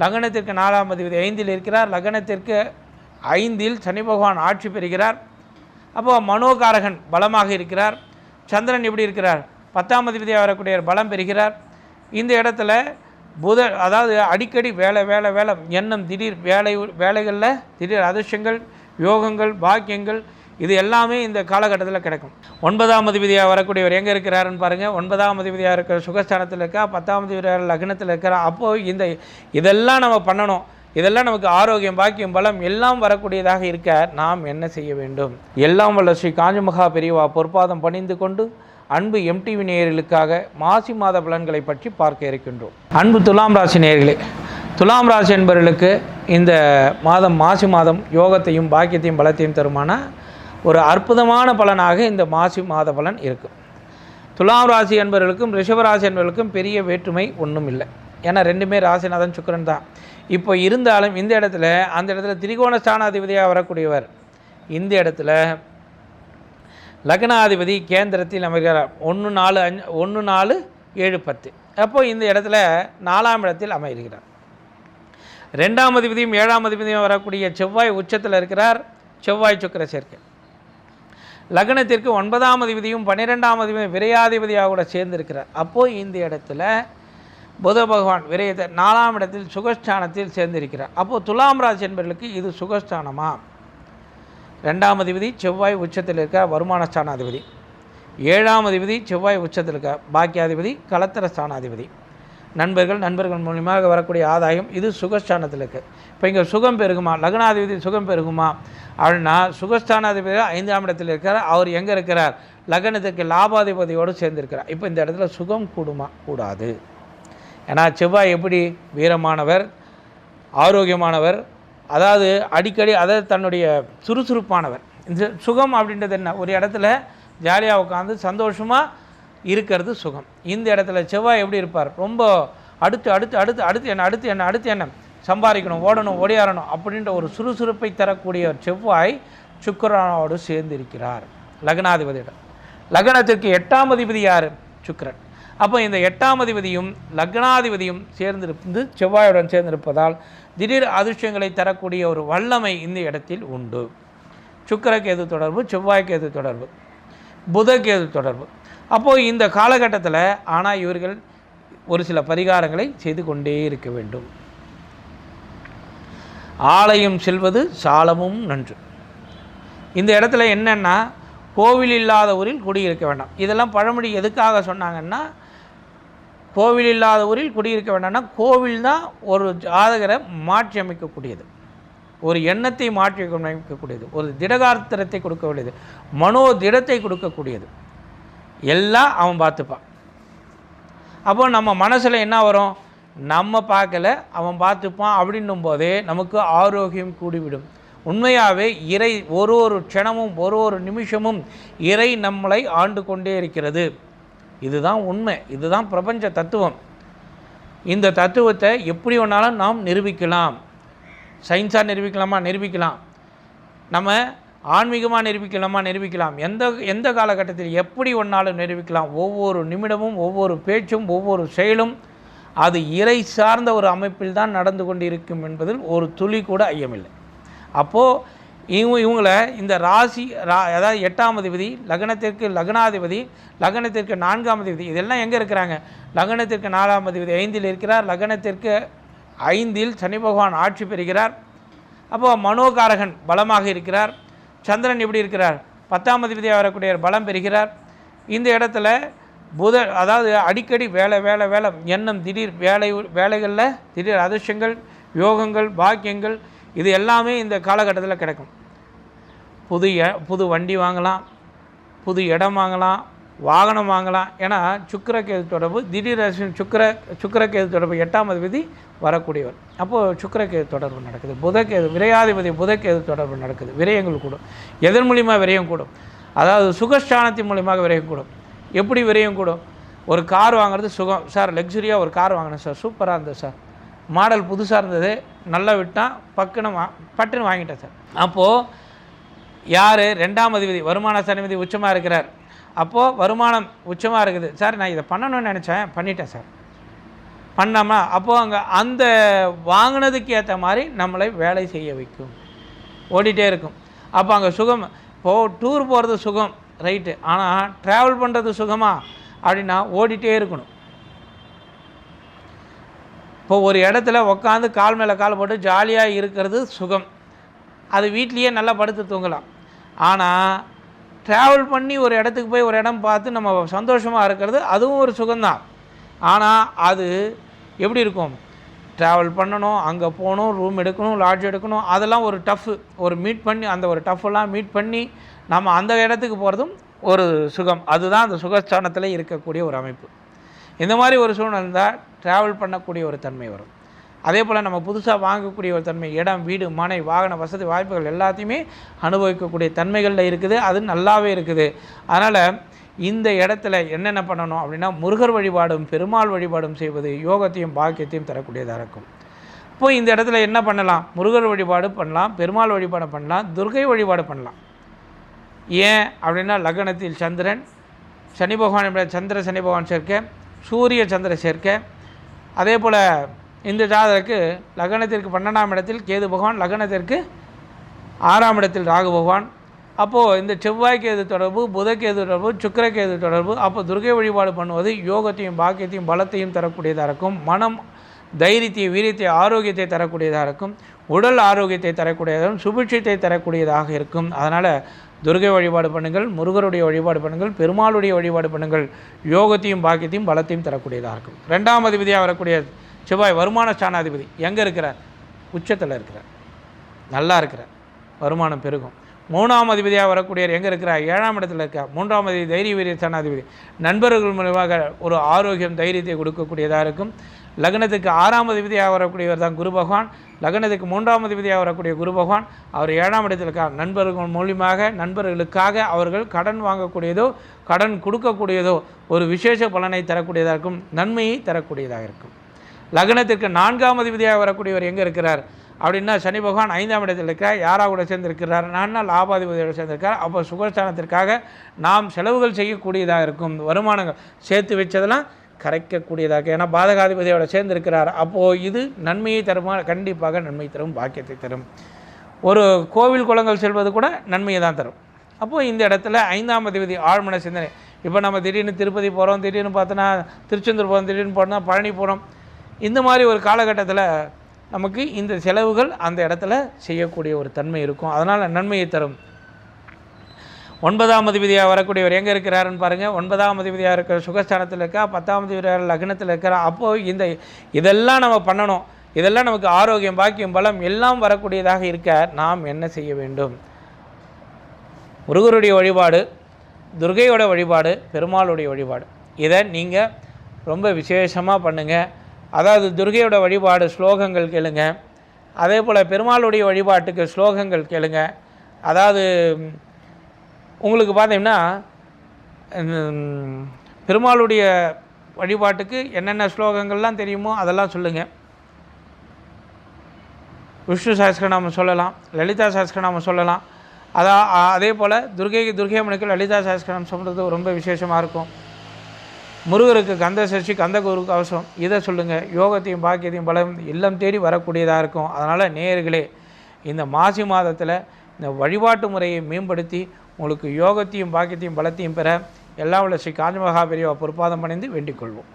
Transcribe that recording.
லக்னத்திற்கு நாலாம் அதிபதி ஐந்தில் இருக்கிறார். லக்னத்திற்கு ஐந்தில் சனி பகவான் ஆட்சி பெறுகிறார். அப்போது மனோகாரகன் பலமாக இருக்கிறார். சந்திரன் எப்படி இருக்கிறார்? பத்தாம் அதிபதியாக வரக்கூடிய பலம் பெறுகிறார். இந்த இடத்துல புத அதாவது அடிக்கடி வேலை வேலை வேலை எண்ணம் திடீர் வேலை வேலைகளில் திடீர் அதிர்ஷ்டங்கள் யோகங்கள் பாக்கியங்கள் இது எல்லாமே இந்த காலகட்டத்தில் கிடைக்கும். ஒன்பதாம் அதிபதியாக வரக்கூடியவர் எங்கே இருக்கிறாருன்னு பாருங்கள் ஒன்பதாம் அதிபதியாக இருக்கிற சுகஸ்தானத்தில் இருக்கா பத்தாம் அதிபதியாக லக்னத்தில் இருக்கிறா. அப்போது இந்த இதெல்லாம் நம்ம பண்ணணும். இதெல்லாம் நமக்கு ஆரோக்கியம் பாக்கியம் பலம் எல்லாம் வரக்கூடியதாக இருக்க நாம் என்ன செய்ய வேண்டும்? எல்லாம் வல்ல ஸ்ரீ காஞ்சிமகா பெரியவா பொற்பாதம் பணிந்து கொண்டு அன்பு எம்டிவி நேயர்களுக்காக மாசி மாத பலன்களை பற்றி பார்க்க இருக்கின்றோம். அன்பு துலாம் ராசி நேயர்களே துலாம் ராசி என்பவர்களுக்கு இந்த மாதம் மாசி மாதம் யோகத்தையும் பாக்கியத்தையும் பலத்தையும் தருமான? ஒரு அற்புதமான பலனாக இந்த மாசி மாத பலன் இருக்கும் துலாம் ராசி என்பவர்களுக்கும் ரிஷபராசி என்பவர்களுக்கும் பெரிய வேற்றுமை ஒன்றும் இல்லை. ஏன்னா ரெண்டுமே ராசிநாதன் சுக்கிரன் தான். இப்போ இருந்தாலும் இந்த இடத்துல அந்த இடத்துல திரிகோண ஸ்தானாதிபதியாக வரக்கூடியவர். இந்த இடத்துல லக்னாதிபதி கேந்திரத்தில் அமைகிறார் ஒன்று நாலு அஞ்சு ஒன்று நாலு ஏழு பத்து. அப்போது இந்த இடத்துல நாலாம் இடத்தில் அமைகிறார் ரெண்டாம் அதிபதியும் ஏழாம் அதிபதியும் வரக்கூடிய செவ்வாய் உச்சத்தில் இருக்கிறார். செவ்வாய் சுக்கிர சேர்க்கை. லக்னத்திற்கு ஒன்பதாம் அதிபதியும் பன்னிரெண்டாம் அதிபதியும் விரையாதிபதியாக கூட சேர்ந்திருக்கிறார். அப்போது இந்த இடத்துல புத பகவான் விரயத்தை நாலாம் இடத்தில் சுகஸ்தானத்தில் சேர்ந்திருக்கிறார். அப்போது துலாம் ராசி என்பவர்களுக்கு இது சுகஸ்தானமா? ரெண்டாம் அதிபதி செவ்வாய் உச்சத்தில் இருக்க வருமான ஸ்தானாதிபதி. ஏழாம் அதிபதி செவ்வாய் உச்சத்தில் இருக்க பாக்கியாதிபதி கலத்தர ஸ்தானாதிபதி. நண்பர்கள் நண்பர்கள் மூலியமாக வரக்கூடிய ஆதாயம் இது சுகஸ்தானத்தில் இருக்குது இப்போ இங்கே சுகம் பெருகுமா? லக்னாதிபதி சுகம் பெருகுமா? அப்படின்னா சுகஸ்தானாதிபதி ஐந்தாம் இடத்தில் இருக்கிறார் அவர் எங்கே இருக்கிறார்? லக்னத்துக்கு லாபாதிபதியோடு சேர்ந்திருக்கிறார். இப்போ இந்த இடத்துல சுகம் கூடுமா? கூடாது. ஏன்னா செவ்வாய் எப்படி? வீரமானவர் ஆரோக்கியமானவர் அதாவது அடிக்கடி அதாவது தன்னுடைய சுறுசுறுப்பானவர். இந்த சுகம் அப்படின்றது என்ன? ஒரு இடத்துல ஜாலியாக உட்காந்து சந்தோஷமாக இருக்கிறது சுகம். இந்த இடத்துல செவ்வாய் எப்படி இருப்பார்? ரொம்ப அடுத்து அடுத்து அடுத்து அடுத்து என்ன அடுத்து என்ன அடுத்து என்ன? சம்பாதிக்கணும் ஓடணும் ஓடியாரணும் அப்படின்ற ஒரு சுறுசுறுப்பை தரக்கூடிய செவ்வாய் சுக்கரனோடு சேர்ந்து இருக்கிறார் லக்னாதிபதியிடம். லக்னத்திற்கு எட்டாம் அதிபதி யார்? சுக்கரன். அப்போ இந்த எட்டாம் அதிபதியும் லக்னாதிபதியும் சேர்ந்திருந்து செவ்வாயுடன் சேர்ந்திருப்பதால் திடீர் அதிர்ஷ்டங்களை தரக்கூடிய ஒரு வல்லமை இந்த இடத்தில் உண்டு. சுக்கிரகேது தொடர்பு? செவ்வாய்க்கு எது தொடர்பு? புதகேது தொடர்பு. அப்போது இந்த காலகட்டத்தில் ஆனால் இவர்கள் ஒரு சில பரிகாரங்களை செய்து கொண்டே இருக்க வேண்டும். ஆலயம் செல்வது சாலமும் நன்று. இந்த இடத்துல என்னென்னா கோவில் இல்லாத ஊரில் குடியிருக்க வேண்டாம். இதெல்லாம் பழமொழி எதுக்காக சொன்னாங்கன்னா கோவில் இல்லாத ஊரில் குடியிருக்க வேண்டாம்னா கோவில் தான் ஒரு ஜாதகரை மாற்றி அமைக்கக்கூடியது ஒரு எண்ணத்தை மாற்றி அமைக்கக்கூடியது ஒரு திடகார்த்திரத்தை கொடுக்கக்கூடியது. மனோ திடத்தை கொடுக்கக்கூடியது. எல்லாம் அவன் பார்த்துப்பான். அப்போ நம்ம மனசில் என்ன வரும்? நம்ம பார்க்கல அவன் பார்த்துப்பான் அப்படின்னும் போதே நமக்கு ஆரோக்கியம் கூடிவிடும். உண்மையாகவே இறை ஒரு ஒரு க்ஷணமும் ஒரு ஒரு நிமிஷமும் இறை நம்மளை ஆண்டு கொண்டே இருக்கிறது. இதுதான் உண்மை. இதுதான் பிரபஞ்ச தத்துவம். இந்த தத்துவத்தை எப்படி வேணாலும் நாம் நிரூபிக்கலாம். சயின்ஸாக நிரூபிக்கலாமா? நிரூபிக்கலாம். நம்ம ஆன்மீகமாக நிரூபிக்கலாமா? நிரூபிக்கலாம். எந்த எந்த காலகட்டத்தில் எப்படி ஒன்றாலும் நிரூபிக்கலாம். ஒவ்வொரு நிமிடமும் ஒவ்வொரு பேச்சும் ஒவ்வொரு செயலும் அது இறை சார்ந்த ஒரு அமைப்பில் தான் நடந்து கொண்டு இருக்கும் என்பதில் ஒரு துளி கூட ஐயமில்லை. அப்போது இவங்க இவங்களை இந்த ராசி ரா அதாவது எட்டாம் அதிபதி லக்னத்திற்கு லக்னாதிபதி லக்னத்திற்கு நான்காம் அதிபதி இதெல்லாம் எங்கே இருக்கிறாங்க? லக்னத்திற்கு நாலாம் அதிபதி ஐந்தில் இருக்கிறார் லக்னத்திற்கு ஐந்தில் சனி பகவான் ஆட்சி பெறுகிறார். அப்போது மனோகாரகன் பலமாக இருக்கிறார். சந்திரன் எப்படி இருக்கிறார்? பத்தாம் அதிபதியாக வரக்கூடிய பலம் பெறுகிறார். இந்த இடத்துல புத அதாவது அடிக்கடி வேலை வேலை வேலை எண்ணம் திடீர் வேலை வேலைகளில் திடீர் அதிர்ஷ்டங்கள் யோகங்கள் பாக்கியங்கள் இது எல்லாமே இந்த காலகட்டத்தில் கிடைக்கும். புது எ- புது வண்டி வாங்கலாம் புது இடம் வாங்கலாம் வாகனம் வாங்கலாம். ஏன்னா சுக்கரக்கேது தொடர்பு திடீர் அதிர்ஷ்டம் சுக்கிர சுக்கிரகேது தொடர்பு எட்டாம் அதிபதி வரக்கூடியவர். அப்போது சுக்கரக்கேது தொடர்பு நடக்குது. புதக்கேது விரையாதிபதி புதக்கேது தொடர்பு நடக்குது. விரயங்கள் கூடும். எதன் மூலிமா விரயம் கூடும்? அதாவது சுகஸ்தானத்தின் மூலியமாக விரயம் கூடும். எப்படி விரயம் கூடும்? ஒரு கார் வாங்குறது சுகம். சார் லக்ஸுரியாக ஒரு கார் வாங்கினேன் சார். சூப்பராக இருந்தது சார். மாடல் புதுசாக இருந்தது. நல்லா விட்டான் பக்குன்னு வா பட்டுன்னு வாங்கிட்டேன் சார். அப்போது யார்? ரெண்டாம் அதிபதி வருமான சனிபதி உச்சமாக இருக்கிறார். அப்போது வருமானம் உச்சமாக இருக்குது. சார் நான் இதை பண்ணணும்னு நினச்சேன். பண்ணிட்டேன் சார். பண்ணோமா அப்போது அங்கே அந்த வாங்கினதுக்கு ஏற்ற மாதிரி நம்மளை வேலை செய்ய வைக்கும். ஓடிட்டே இருக்கும். அப்போ அங்கே சுகம் இப்போது டூர் போகிறது சுகம் ரைட்டு ஆனால் ட்ராவல் பண்ணுறது சுகமா? அப்படின்னா ஓடிட்டே இருக்கணும். இப்போ ஒரு இடத்துல உட்காந்து கால் மேலே கால் போட்டு ஜாலியாக இருக்கிறது சுகம். அது வீட்லேயே நல்லா படுத்து தூங்கலாம். ஆனால் ட்ராவல் பண்ணி ஒரு இடத்துக்கு போய் ஒரு இடம் பார்த்து நம்ம சந்தோஷமாக இருக்கிறது அதுவும் ஒரு சுகம்தான். ஆனால் அது எப்படி இருக்கும்? ட்ராவல் பண்ணணும் அங்கே போகணும் ரூம் எடுக்கணும் லாட்ஜ் எடுக்கணும் அதெல்லாம் ஒரு டஃப்பு ஒரு மீட் பண்ணி அந்த ஒரு டஃப்பெல்லாம் மீட் பண்ணி நம்ம அந்த இடத்துக்கு போகிறதும் ஒரு சுகம். அதுதான் அந்த சுகஸ்தானத்தில் இருக்கக்கூடிய ஒரு அமைப்பு. இந்த மாதிரி ஒரு சூழ்நிலை இருந்தால் ட்ராவல் பண்ணக்கூடிய ஒரு தன்மை வரும். அதே போல் நம்ம புதுசாக வாங்கக்கூடிய ஒரு தன்மை இடம் வீடு மனை வாகன வசதி வாய்ப்புகள் எல்லாத்தையுமே அனுபவிக்கக்கூடிய தன்மைகளில் இருக்குது. அது நல்லாவே இருக்குது. அதனால் இந்த இடத்துல என்னென்ன பண்ணணும் அப்படின்னா முருகர் வழிபாடும் பெருமாள் வழிபாடும் செய்வது யோகத்தையும் பாக்கியத்தையும் தரக்கூடியதாக இருக்கும். இப்போ இந்த இடத்துல என்ன பண்ணலாம்? முருகர் வழிபாடு பண்ணலாம் பெருமாள் வழிபாடு பண்ணலாம் துர்கை வழிபாடு பண்ணலாம். ஏன் அப்படின்னா லக்னத்தில் சந்திரன் சனி பகவான் சந்திர சனி பகவான் சேர்க்க சூரிய சந்திர சேர்க்க அதே போல் இந்த ஜாதகருக்கு லக்னத்திற்கு பன்னெண்டாம் இடத்தில் கேது பகவான் லக்னத்திற்கு ஆறாம் இடத்தில் ராகு பகவான். அப்போது இந்த செவ்வாய் கேது தொடர்பு புதக்கேது தொடர்பு சுக்கரக்கேது தொடர்பு அப்போ துர்கை வழிபாடு பண்ணுவது யோகத்தையும் பாக்கியத்தையும் பலத்தையும் தரக்கூடியதாக இருக்கும். மனம் தைரியத்தை வீரியத்தை ஆரோக்கியத்தை தரக்கூடியதாக இருக்கும். உடல் ஆரோக்கியத்தை தரக்கூடியதாகவும் சுபிட்சத்தை தரக்கூடியதாக இருக்கும். அதனால் துர்கை வழிபாடு பண்ணுங்கள் முருகருடைய வழிபாடு பண்ணுங்கள் பெருமாளுடைய வழிபாடு பண்ணுங்கள். யோகத்தையும் பாக்கியத்தையும் பலத்தையும் தரக்கூடியதாக இருக்கும். ரெண்டாம் அதிபதியாக வரக்கூடிய செவ்வாய் வருமான ஸ்தானாதிபதி. எங்கே இருக்கிறார்? உச்சத்தில் இருக்கிறார். நல்லா இருக்கிறார். வருமானம் பெருகும். மூணாம் அதிபதியாக வரக்கூடியவர் எங்கே இருக்கிறார்? ஏழாம் இடத்துல இருக்கா மூன்றாம் அதிபதி தைரிய வீரிய ஸ்தானாதிபதி. நண்பர்கள் மூலமாக ஒரு ஆரோக்கியம் தைரியத்தை கொடுக்கக்கூடியதாக இருக்கும். லக்னத்துக்கு ஆறாம் அதிபதியாக வரக்கூடியவர் தான் குரு பகவான். லக்னத்துக்கு மூன்றாம் அதிபதியாக வரக்கூடிய குரு பகவான். அவர் ஏழாம் இடத்தில் இருக்கார். நண்பர்கள் மூலியமாக நண்பர்களுக்காக அவர்கள் கடன் வாங்கக்கூடியதோ கடன் கொடுக்கக்கூடியதோ ஒரு விசேஷ பலனை தரக்கூடியதாக இருக்கும். நன்மையை தரக்கூடியதாக இருக்கும். லக்னத்திற்கு நான்காம் அதிபதியாக வரக்கூடியவர் எங்கே இருக்கிறார்? அப்படின்னா சனி பகவான் ஐந்தாம் இடத்தில் இருக்கிறார். யாராக கூட சேர்ந்திருக்கிறார்? நான் லாபாதிபதியோடு சேர்ந்திருக்கார். அப்போ சுகஸ்தானத்திற்காக நாம் செலவுகள் செய்யக்கூடியதாக இருக்கும். வருமானங்கள் சேர்த்து வச்சதெல்லாம் கரைக்கக்கூடியதாக. ஏன்னா பாதகாதிபதியோட சேர்ந்திருக்கிறார். அப்போது இது நன்மையை தருமா? கண்டிப்பாக நன்மை தரும் பாக்கியத்தை தரும். ஒரு கோவில் குளங்கள் செல்வது கூட நன்மையை தான் தரும். அப்போது இந்த இடத்துல ஐந்தாம் அதிபதி ஆழ்மன சிந்தனை. இப்போ நம்ம திடீர்னு திருப்பதி போகிறோம் திடீர்னு பார்த்தோன்னா திருச்செந்தூர் போகிறோம் திடீர்னு போனோம்னா பழனி போகிறோம் இந்த மாதிரி ஒரு காலகட்டத்தில் நமக்கு இந்த செலவுகள் அந்த இடத்துல செய்யக்கூடிய ஒரு தன்மை இருக்கும். அதனால் நன்மையை தரும். ஒன்பதாம் அதிபதியாக வரக்கூடியவர் எங்கே இருக்கிறாருன்னு பாருங்கள் ஒன்பதாம் அதிபதியாக இருக்கிற சுகஸ்தானத்தில் இருக்கா பத்தாம் அதிபதியாக லக்னத்தில் இருக்கிறா. அப்போது இந்த இதெல்லாம் நம்ம பண்ணணும். இதெல்லாம் நமக்கு ஆரோக்கியம் பாக்கியம் பலம் எல்லாம் வரக்கூடியதாக இருக்க நாம் என்ன செய்ய வேண்டும்? முருகருடைய வழிபாடு துர்கையோட வழிபாடு பெருமாளுடைய வழிபாடு. இதை நீங்கள் ரொம்ப விசேஷமாக பண்ணுங்கள் அதாவது துர்கையோட வழிபாடு ஸ்லோகங்கள் கேளுங்க. அதே போல் பெருமாளுடைய வழிபாட்டுக்கு ஸ்லோகங்கள் கேளுங்க. அதாவது உங்களுக்கு பார்த்தீங்கன்னா பெருமாளுடைய வழிபாட்டுக்கு என்னென்ன ஸ்லோகங்கள்லாம் தெரியுமோ அதெல்லாம் சொல்லுங்கள் விஷ்ணு சாஸ்திரநாமம் சொல்லலாம் லலிதா சாஸ்திரநாமம் சொல்லலாம். அதான் அதே போல் துர்கை துர்கை அம்மனுக்கு லலிதா சாஸ்திரநாமம் சொல்கிறது ரொம்ப விசேஷமாக இருக்கும். முருகருக்கு கந்த சஷ்டி கந்த குருக்கு அவசரம் இதை சொல்லுங்கள் யோகத்தையும் பாக்கியத்தையும் பலம் இல்லம் தேடி வரக்கூடியதாக இருக்கும். அதனால் நேயர்களே இந்த மாசி மாதத்தில் இந்த வழிபாட்டு முறையை மேம்படுத்தி உங்களுக்கு யோகத்தையும் பாக்கியத்தையும் பலத்தையும் பெற எல்லாம் உள்ள ஸ்ரீ காஞ்சிமகா பெரியவா பொறுப்பாதம் அணிந்து வேண்டிக் கொள்வோம்.